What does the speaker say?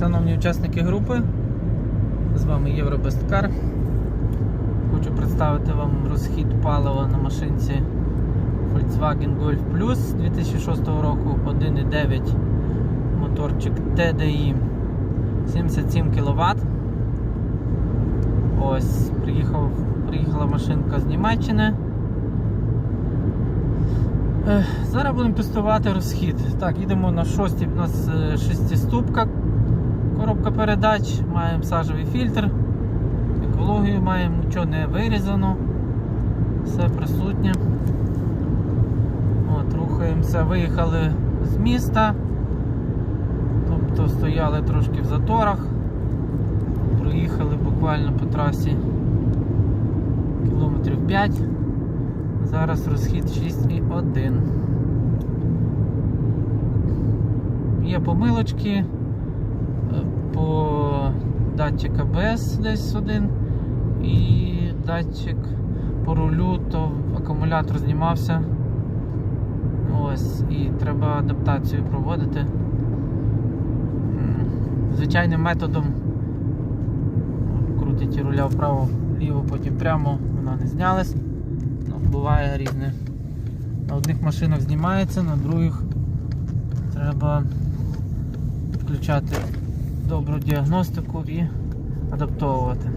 Шановні учасники групи, з вами Євробесткар. Хочу представити вам розхід палива на машинці Volkswagen Golf Plus 2006 року 1,9 моторчик TDI 77 кВт. Ось, приїхав, приїхала машинка з Німеччини. Зараз будемо тестувати розхід. Так, їдемо на шостій, у нас е, шестиступка коробка передач, маємо сажевий фільтр, екологію маємо, нічого не вирізано, все присутнє. От, Рухаємося, виїхали з міста, тобто стояли трошки в заторах, проїхали буквально по трасі кілометрів 5. Зараз розхід 6,1. Є помилочки по датчик АБС десь один і датчик по рулю, то акумулятор знімався. Ось, і треба адаптацію проводити. Звичайним методом крутять руля вправо, вліво, потім прямо, вона не знялась. Ну, буває різне. На одних машинах знімається, на других треба включати добру діагностику і адаптовувати.